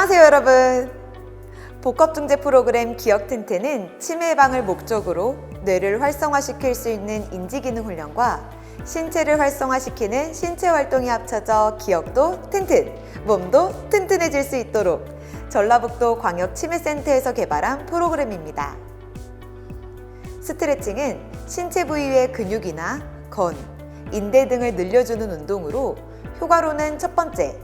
안녕하세요, 여러분. 복합중재 프로그램 기억 튼튼은 치매 예방을 목적으로 뇌를 활성화시킬 수 있는 인지기능 훈련과 신체를 활성화시키는 신체 활동이 합쳐져 기억도 튼튼, 몸도 튼튼해질 수 있도록 전라북도 광역치매센터에서 개발한 프로그램입니다. 스트레칭은 신체 부위의 근육이나 건, 인대 등을 늘려주는 운동으로 효과로는 첫 번째,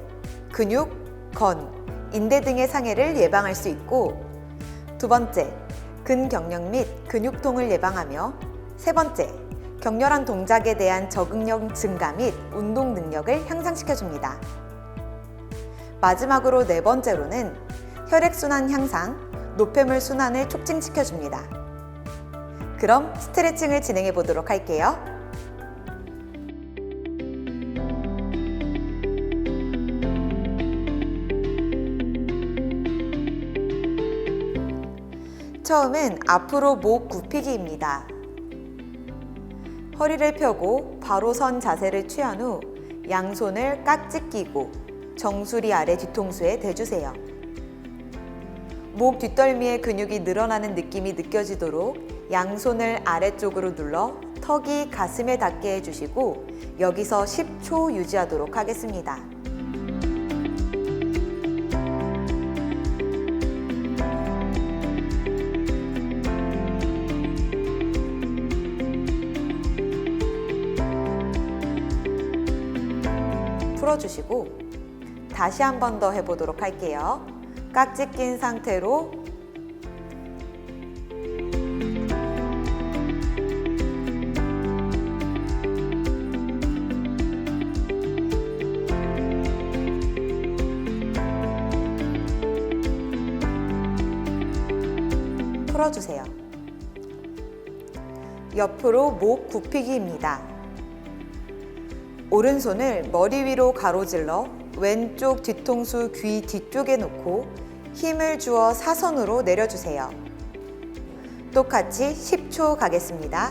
근육, 건, 인대 등의 상해를 예방할 수 있고 두 번째, 근경련 및 근육통을 예방하며 세 번째, 격렬한 동작에 대한 적응력 증가 및 운동 능력을 향상시켜줍니다. 마지막으로 네 번째로는 혈액순환 향상, 노폐물 순환을 촉진시켜줍니다. 그럼 스트레칭을 진행해 보도록 할게요. 처음은 앞으로 목 굽히기입니다. 허리를 펴고 바로 선 자세를 취한 후 양손을 깍지 끼고 정수리 아래 뒤통수에 대주세요. 목 뒷덜미의 근육이 늘어나는 느낌이 느껴지도록 양손을 아래쪽으로 눌러 턱이 가슴에 닿게 해주시고 여기서 10초 유지하도록 하겠습니다. 풀어주시고 다시 한 번 더 해보도록 할게요. 깍지 낀 상태로 풀어주세요. 옆으로 목 굽히기입니다. 오른손을 머리 위로 가로질러 왼쪽 뒤통수 귀 뒤쪽에 놓고 힘을 주어 사선으로 내려주세요. 똑같이 10초 가겠습니다.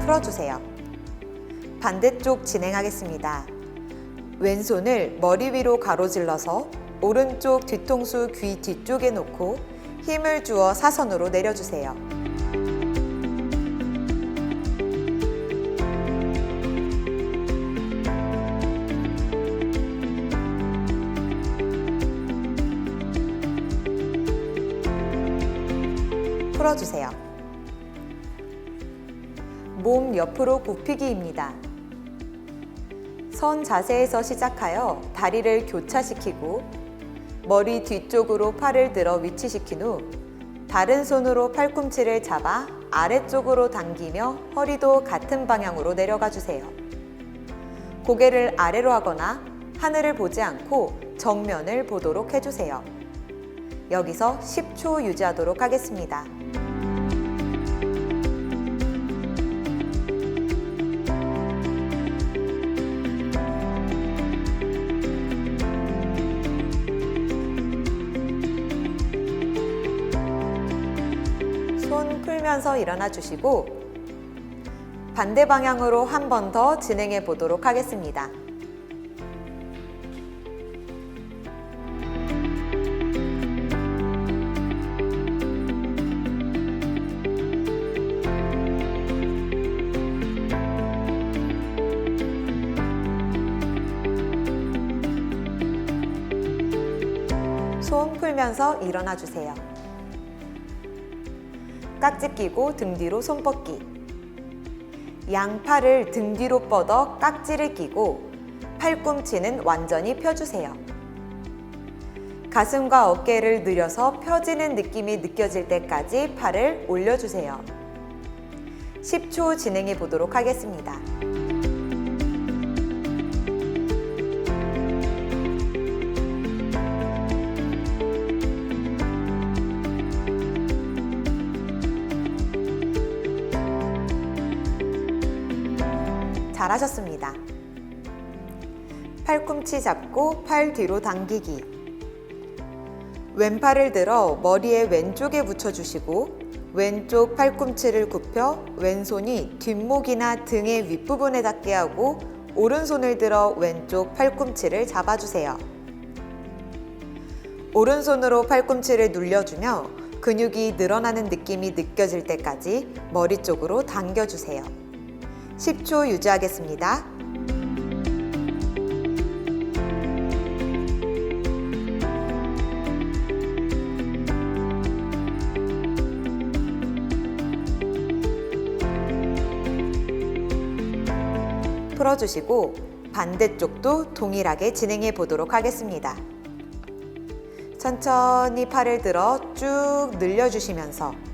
풀어주세요. 반대쪽 진행하겠습니다. 왼손을 머리 위로 가로질러서 오른쪽 뒤통수 귀 뒤쪽에 놓고 힘을 주어 사선으로 내려주세요. 풀어주세요. 몸 옆으로 굽히기입니다. 선 자세에서 시작하여 다리를 교차시키고 머리 뒤쪽으로 팔을 들어 위치시킨 후 다른 손으로 팔꿈치를 잡아 아래쪽으로 당기며 허리도 같은 방향으로 내려가 주세요. 고개를 아래로 하거나 하늘을 보지 않고 정면을 보도록 해주세요. 여기서 10초 유지하도록 하겠습니다. 손 풀면서 일어나 주시고 반대 방향으로 한 번 더 진행해 보도록 하겠습니다. 손 풀면서 일어나 주세요. 깍지 끼고 등 뒤로 손 뻗기. 양팔을 등 뒤로 뻗어 깍지를 끼고 팔꿈치는 완전히 펴주세요. 가슴과 어깨를 늘려서 펴지는 느낌이 느껴질 때까지 팔을 올려주세요. 10초 진행해 보도록 하겠습니다. 잘하셨습니다. 팔꿈치 잡고 팔 뒤로 당기기. 왼팔을 들어 머리의 왼쪽에 붙여주시고 왼쪽 팔꿈치를 굽혀 왼손이 뒷목이나 등의 윗부분에 닿게 하고 오른손을 들어 왼쪽 팔꿈치를 잡아주세요. 오른손으로 팔꿈치를 눌려주며 근육이 늘어나는 느낌이 느껴질 때까지 머리 쪽으로 당겨주세요. 10초 유지하겠습니다. 풀어주시고 반대쪽도 동일하게 진행해 보도록 하겠습니다. 천천히 팔을 들어 쭉 늘려주시면서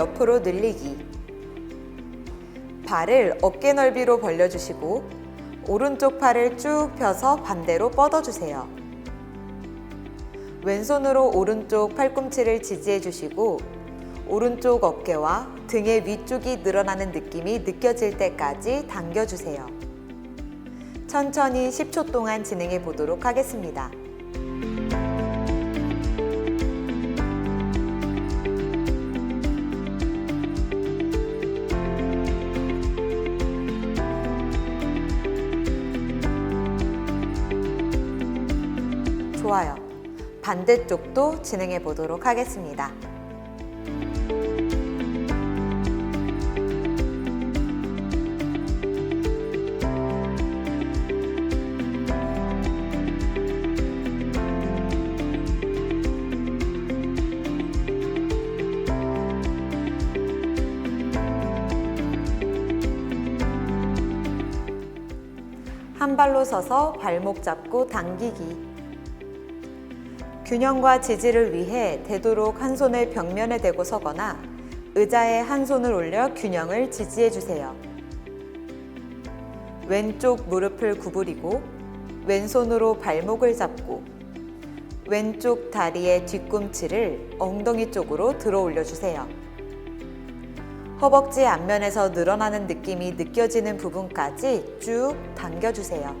옆으로 늘리기 발을 어깨 넓이로 벌려주시고 오른쪽 팔을 쭉 펴서 반대로 뻗어주세요. 왼손으로 오른쪽 팔꿈치를 지지해 주시고 오른쪽 어깨와 등의 위쪽이 늘어나는 느낌이 느껴질 때까지 당겨주세요. 천천히 10초 동안 진행해 보도록 하겠습니다. 반대쪽도 진행해 보도록 하겠습니다. 한 발로 서서 발목 잡고 당기기. 균형과 지지를 위해 되도록 한 손을 벽면에 대고 서거나 의자에 한 손을 올려 균형을 지지해 주세요. 왼쪽 무릎을 구부리고 왼손으로 발목을 잡고 왼쪽 다리의 뒤꿈치를 엉덩이 쪽으로 들어 올려 주세요. 허벅지 앞면에서 늘어나는 느낌이 느껴지는 부분까지 쭉 당겨 주세요.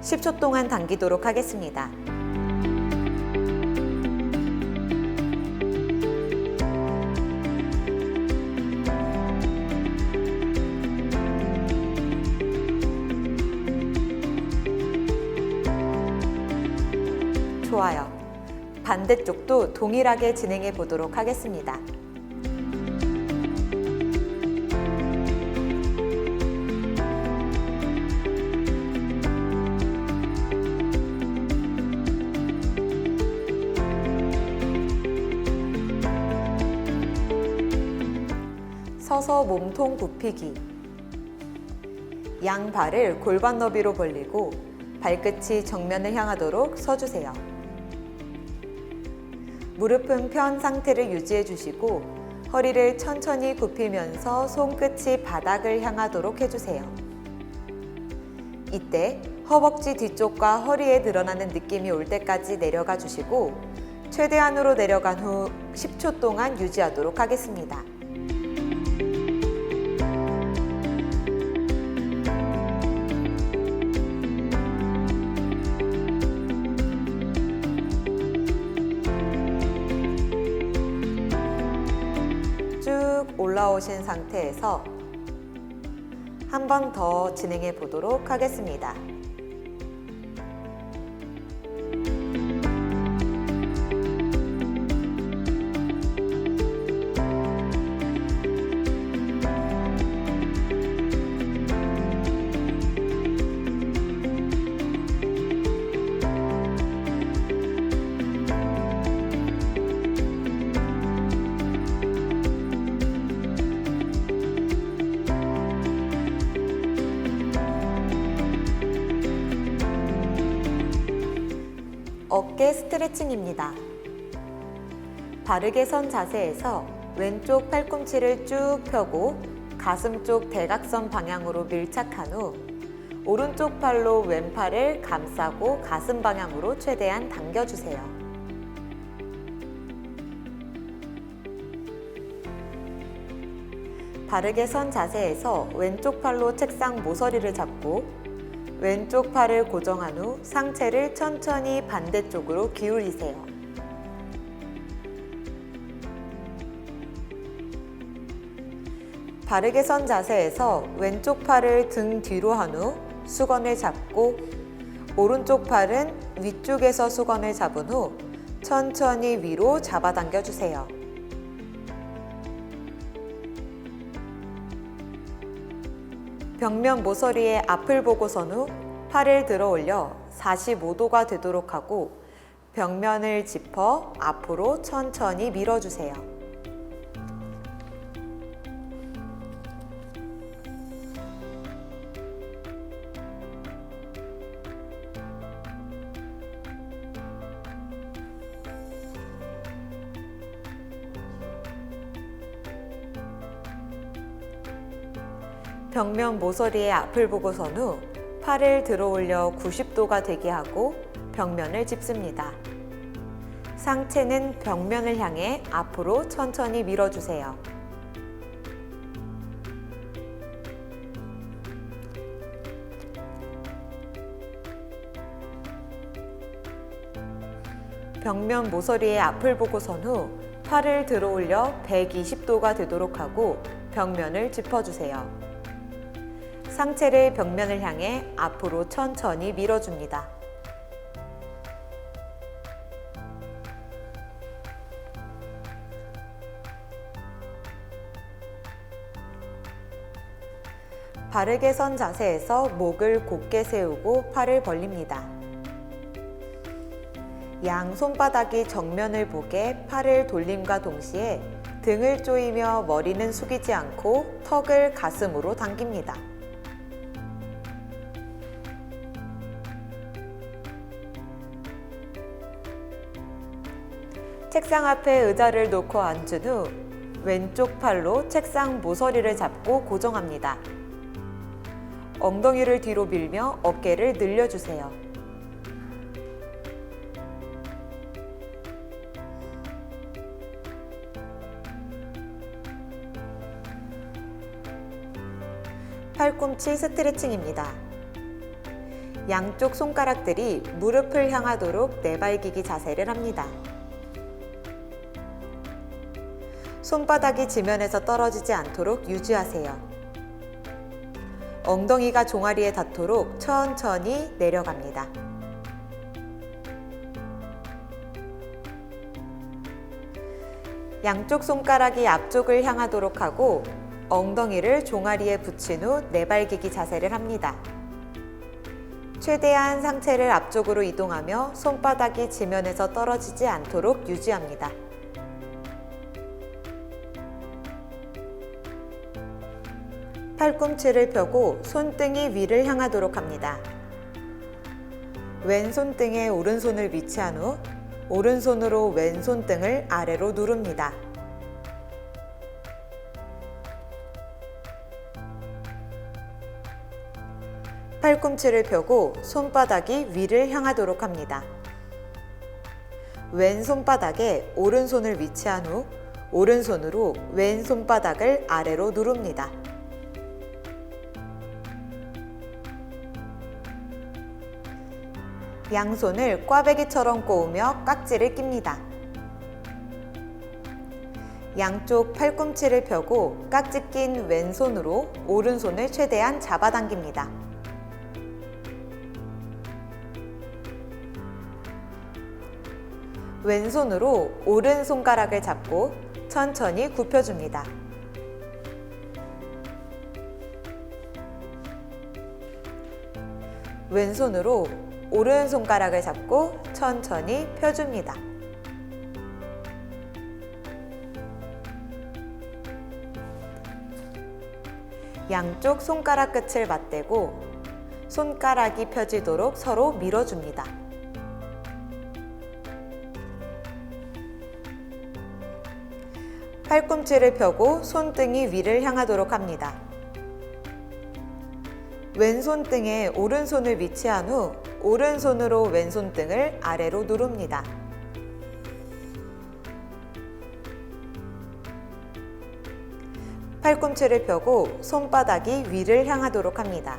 10초 동안 당기도록 하겠습니다. 좋아요. 반대쪽도 동일하게 진행해 보도록 하겠습니다. 서서 몸통 굽히기. 양 발을 골반 너비로 벌리고 발끝이 정면을 향하도록 서주세요. 무릎은 편 상태를 유지해 주시고 허리를 천천히 굽히면서 손끝이 바닥을 향하도록 해주세요. 이때 허벅지 뒤쪽과 허리에 드러나는 느낌이 올 때까지 내려가 주시고 최대한으로 내려간 후 10초 동안 유지하도록 하겠습니다. 올라오신 상태에서 한 번 더 진행해 보도록 하겠습니다. 어깨 스트레칭입니다. 바르게 선 자세에서 왼쪽 팔꿈치를 쭉 펴고 가슴 쪽 대각선 방향으로 밀착한 후 오른쪽 팔로 왼팔을 감싸고 가슴 방향으로 최대한 당겨주세요. 바르게 선 자세에서 왼쪽 팔로 책상 모서리를 잡고 왼쪽 팔을 고정한 후 상체를 천천히 반대쪽으로 기울이세요. 바르게 선 자세에서 왼쪽 팔을 등 뒤로 한 후 수건을 잡고 오른쪽 팔은 위쪽에서 수건을 잡은 후 천천히 위로 잡아당겨 주세요. 벽면 모서리의 앞을 보고 선 후 팔을 들어 올려 45도가 되도록 하고 벽면을 짚어 앞으로 천천히 밀어주세요. 벽면 모서리의 앞을 보고 선 후 팔을 들어 올려 90도가 되게 하고 벽면을 짚습니다. 상체는 벽면을 향해 앞으로 천천히 밀어주세요. 벽면 모서리의 앞을 보고 선 후 팔을 들어 올려 120도가 되도록 하고 벽면을 짚어주세요. 상체를 벽면을 향해 앞으로 천천히 밀어줍니다. 바르게 선 자세에서 목을 곧게 세우고 팔을 벌립니다. 양 손바닥이 정면을 보게 팔을 돌림과 동시에 등을 조이며 머리는 숙이지 않고 턱을 가슴으로 당깁니다. 책상 앞에 의자를 놓고 앉은 후 왼쪽 팔로 책상 모서리를 잡고 고정합니다. 엉덩이를 뒤로 밀며 어깨를 늘려주세요. 팔꿈치 스트레칭입니다. 양쪽 손가락들이 무릎을 향하도록 내발기기 자세를 합니다. 손바닥이 지면에서 떨어지지 않도록 유지하세요. 엉덩이가 종아리에 닿도록 천천히 내려갑니다. 양쪽 손가락이 앞쪽을 향하도록 하고 엉덩이를 종아리에 붙인 후 내발기기 자세를 합니다. 최대한 상체를 앞쪽으로 이동하며 손바닥이 지면에서 떨어지지 않도록 유지합니다. 팔꿈치를 펴고 손등이 위를 향하도록 합니다. 왼손등에 오른손을 위치한 후 오른손으로 왼손등을 아래로 누릅니다. 팔꿈치를 펴고 손바닥이 위를 향하도록 합니다. 왼손바닥에 오른손을 위치한 후 오른손으로 왼손바닥을 아래로 누릅니다. 양손을 꽈배기처럼 꼬으며 깍지를 낍니다. 양쪽 팔꿈치를 펴고 깍지 낀 왼손으로 오른손을 최대한 잡아당깁니다. 왼손으로 오른 손가락을 잡고 천천히 굽혀줍니다. 왼손으로 오른 손가락을 잡고 천천히 펴줍니다. 양쪽 손가락 끝을 맞대고 손가락이 펴지도록 서로 밀어줍니다. 팔꿈치를 펴고 손등이 위를 향하도록 합니다. 왼손등에 오른손을 위치한 후 오른손으로 왼손 등을 아래로 누릅니다. 팔꿈치를 펴고 손바닥이 위를 향하도록 합니다.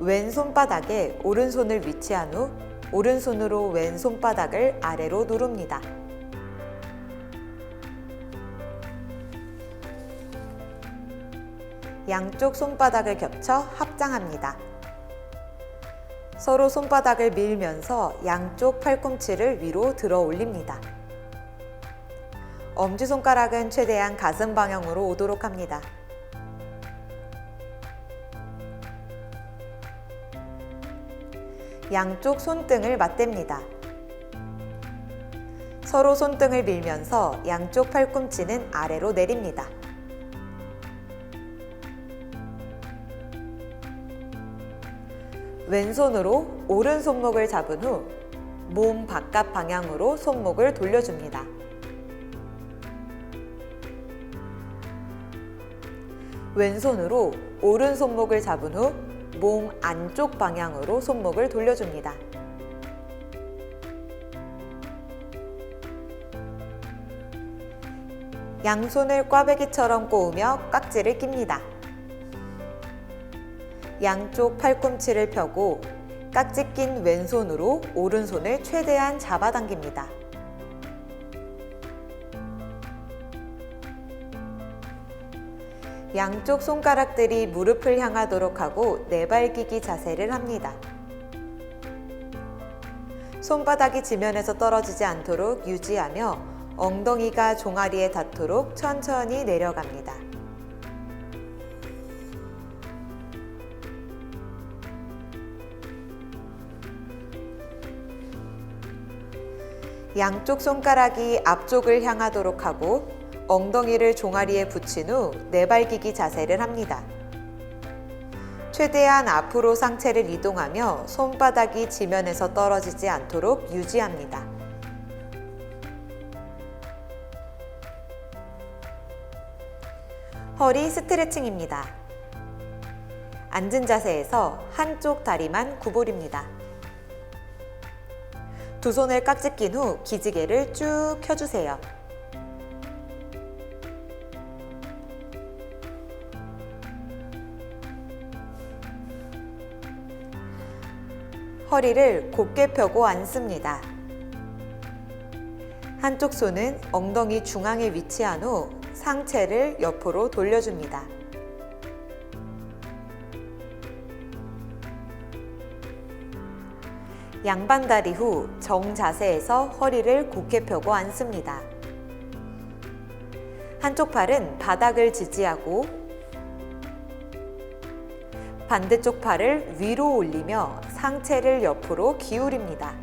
왼손바닥에 오른손을 위치한 후 오른손으로 왼손바닥을 아래로 누릅니다. 양쪽 손바닥을 겹쳐 합장합니다. 서로 손바닥을 밀면서 양쪽 팔꿈치를 위로 들어 올립니다. 엄지손가락은 최대한 가슴 방향으로 오도록 합니다. 양쪽 손등을 맞댑니다. 서로 손등을 밀면서 양쪽 팔꿈치는 아래로 내립니다. 왼손으로 오른 손목을 잡은 후 몸 바깥 방향으로 손목을 돌려줍니다. 왼손으로 오른 손목을 잡은 후 몸 안쪽 방향으로 손목을 돌려줍니다. 양손을 꽈배기처럼 꼬으며 깍지를 낍니다. 양쪽 팔꿈치를 펴고 깍지 낀 왼손으로 오른손을 최대한 잡아당깁니다. 양쪽 손가락들이 무릎을 향하도록 하고 내발기기 자세를 합니다. 손바닥이 지면에서 떨어지지 않도록 유지하며 엉덩이가 종아리에 닿도록 천천히 내려갑니다. 양쪽 손가락이 앞쪽을 향하도록 하고 엉덩이를 종아리에 붙인 후 내발기기 자세를 합니다. 최대한 앞으로 상체를 이동하며 손바닥이 지면에서 떨어지지 않도록 유지합니다. 허리 스트레칭입니다. 앉은 자세에서 한쪽 다리만 구부립니다. 두 손을 깍지 낀 후 기지개를 쭉 켜주세요. 허리를 곧게 펴고 앉습니다. 한쪽 손은 엉덩이 중앙에 위치한 후 상체를 옆으로 돌려줍니다. 양반다리 후 정자세에서 허리를 곧게 펴고 앉습니다. 한쪽 팔은 바닥을 지지하고 반대쪽 팔을 위로 올리며 상체를 옆으로 기울입니다.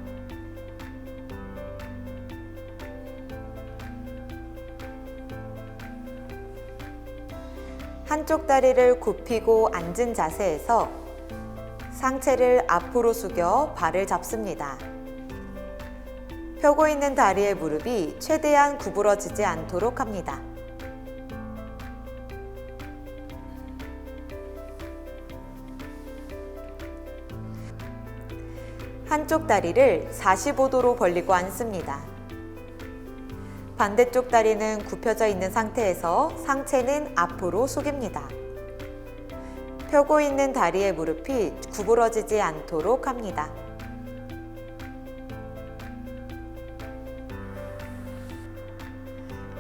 한쪽 다리를 굽히고 앉은 자세에서 상체를 앞으로 숙여 발을 잡습니다. 펴고 있는 다리의 무릎이 최대한 구부러지지 않도록 합니다. 한쪽 다리를 45도로 벌리고 앉습니다. 반대쪽 다리는 굽혀져 있는 상태에서 상체는 앞으로 숙입니다. 펴고 있는 다리의 무릎이 구부러지지 않도록 합니다.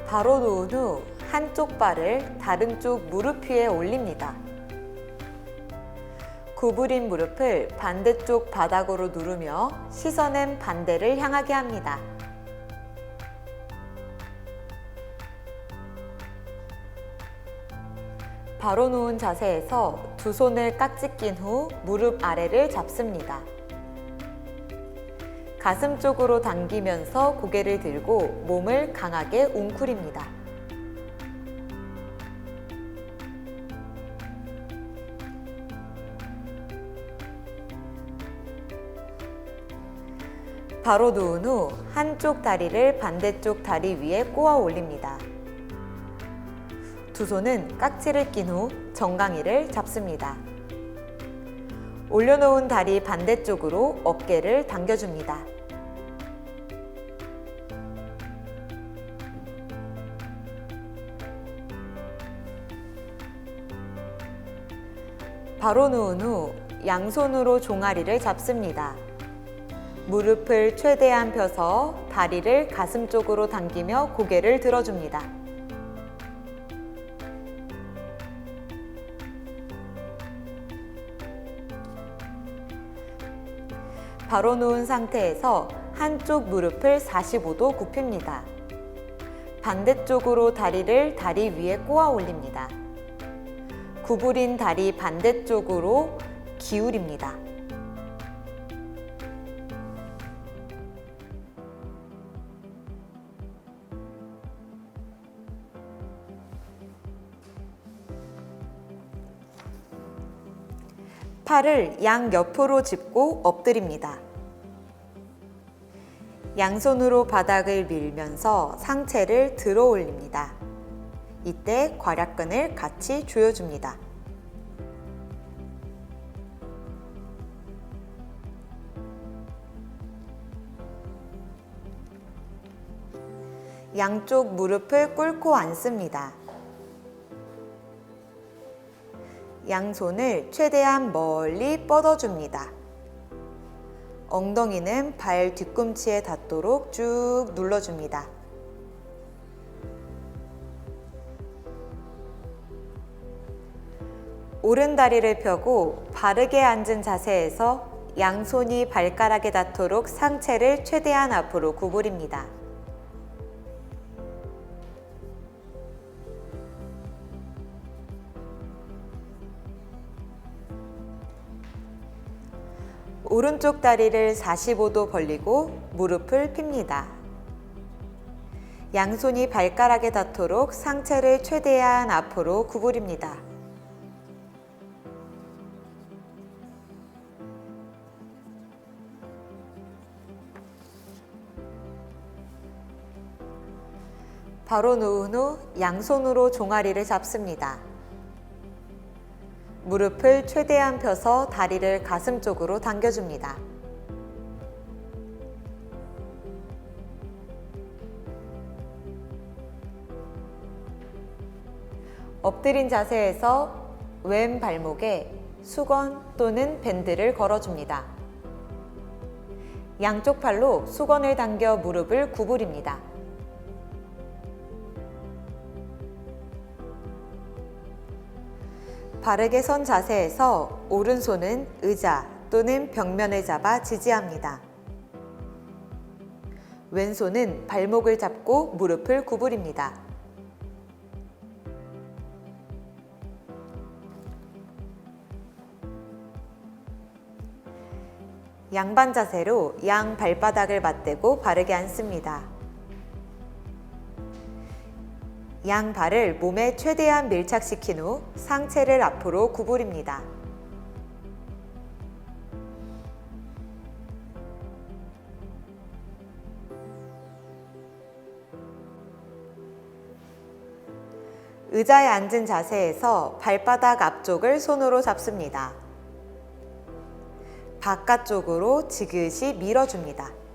바로 누운 후 한쪽 발을 다른 쪽 무릎 위에 올립니다. 구부린 무릎을 반대쪽 바닥으로 누르며 시선은 반대를 향하게 합니다. 바로 누운 자세에서 두 손을 깍지 낀 후 무릎 아래를 잡습니다. 가슴 쪽으로 당기면서 고개를 들고 몸을 강하게 웅크립니다. 바로 누운 후 한쪽 다리를 반대쪽 다리 위에 꼬아 올립니다. 두 손은 깍지를 낀 후 정강이를 잡습니다. 올려놓은 다리 반대쪽으로 어깨를 당겨줍니다. 바로 누운 후 양손으로 종아리를 잡습니다. 무릎을 최대한 펴서 다리를 가슴 쪽으로 당기며 고개를 들어줍니다. 바로 누운 상태에서 한쪽 무릎을 45도 굽힙니다. 반대쪽으로 다리를 다리 위에 꼬아 올립니다. 구부린 다리 반대쪽으로 기울입니다. 팔을 양 옆으로 짚고 엎드립니다. 양손으로 바닥을 밀면서 상체를 들어 올립니다. 이때 괄약근을 같이 조여줍니다. 양쪽 무릎을 꿇고 앉습니다. 양손을 최대한 멀리 뻗어줍니다. 엉덩이는 발 뒤꿈치에 닿도록 쭉 눌러줍니다. 오른 다리를 펴고 바르게 앉은 자세에서 양손이 발가락에 닿도록 상체를 최대한 앞으로 구부립니다. 오른쪽 다리를 45도 벌리고 무릎을 핍니다. 양손이 발가락에 닿도록 상체를 최대한 앞으로 구부립니다. 바로 누운 후 양손으로 종아리를 잡습니다. 무릎을 최대한 펴서 다리를 가슴 쪽으로 당겨줍니다. 엎드린 자세에서 왼 발목에 수건 또는 밴드를 걸어줍니다. 양쪽 팔로 수건을 당겨 무릎을 구부립니다. 바르게 선 자세에서 오른손은 의자 또는 벽면을 잡아 지지합니다. 왼손은 발목을 잡고 무릎을 구부립니다. 양반 자세로 양 발바닥을 맞대고 바르게 앉습니다. 양 발을 몸에 최대한 밀착시킨 후 상체를 앞으로 구부립니다. 의자에 앉은 자세에서 발바닥 앞쪽을 손으로 잡습니다. 바깥쪽으로 지그시 밀어줍니다.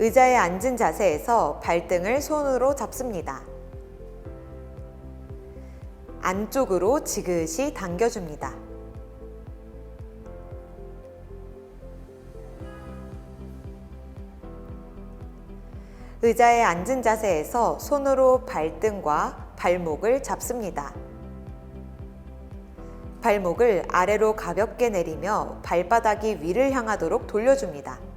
의자에 앉은 자세에서 발등을 손으로 잡습니다. 안쪽으로 지그시 당겨줍니다. 의자에 앉은 자세에서 손으로 발등과 발목을 잡습니다. 발목을 아래로 가볍게 내리며 발바닥이 위를 향하도록 돌려줍니다.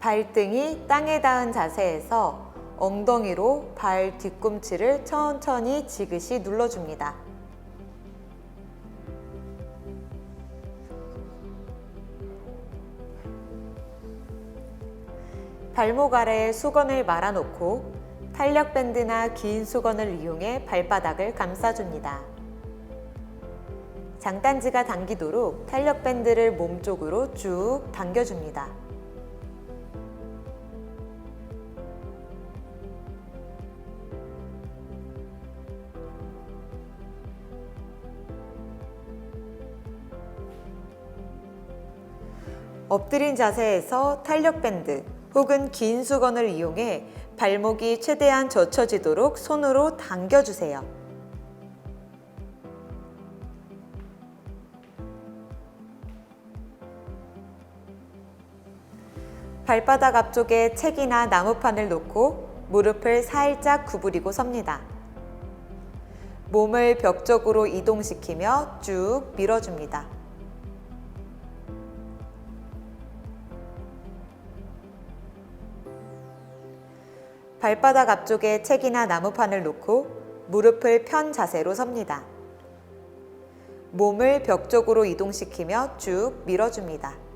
발등이 땅에 닿은 자세에서 엉덩이로 발 뒤꿈치를 천천히 지그시 눌러줍니다. 발목 아래에 수건을 말아놓고 탄력 밴드나 긴 수건을 이용해 발바닥을 감싸줍니다. 장단지가 당기도록 탄력 밴드를 몸 쪽으로 쭉 당겨줍니다. 엎드린 자세에서 탄력 밴드 혹은 긴 수건을 이용해 발목이 최대한 젖혀지도록 손으로 당겨주세요. 발바닥 앞쪽에 책이나 나무판을 놓고 무릎을 살짝 구부리고 섭니다. 몸을 벽 쪽으로 이동시키며 쭉 밀어줍니다. 발바닥 앞쪽에 책이나 나무판을 놓고 무릎을 편 자세로 섭니다. 몸을 벽 쪽으로 이동시키며 쭉 밀어줍니다.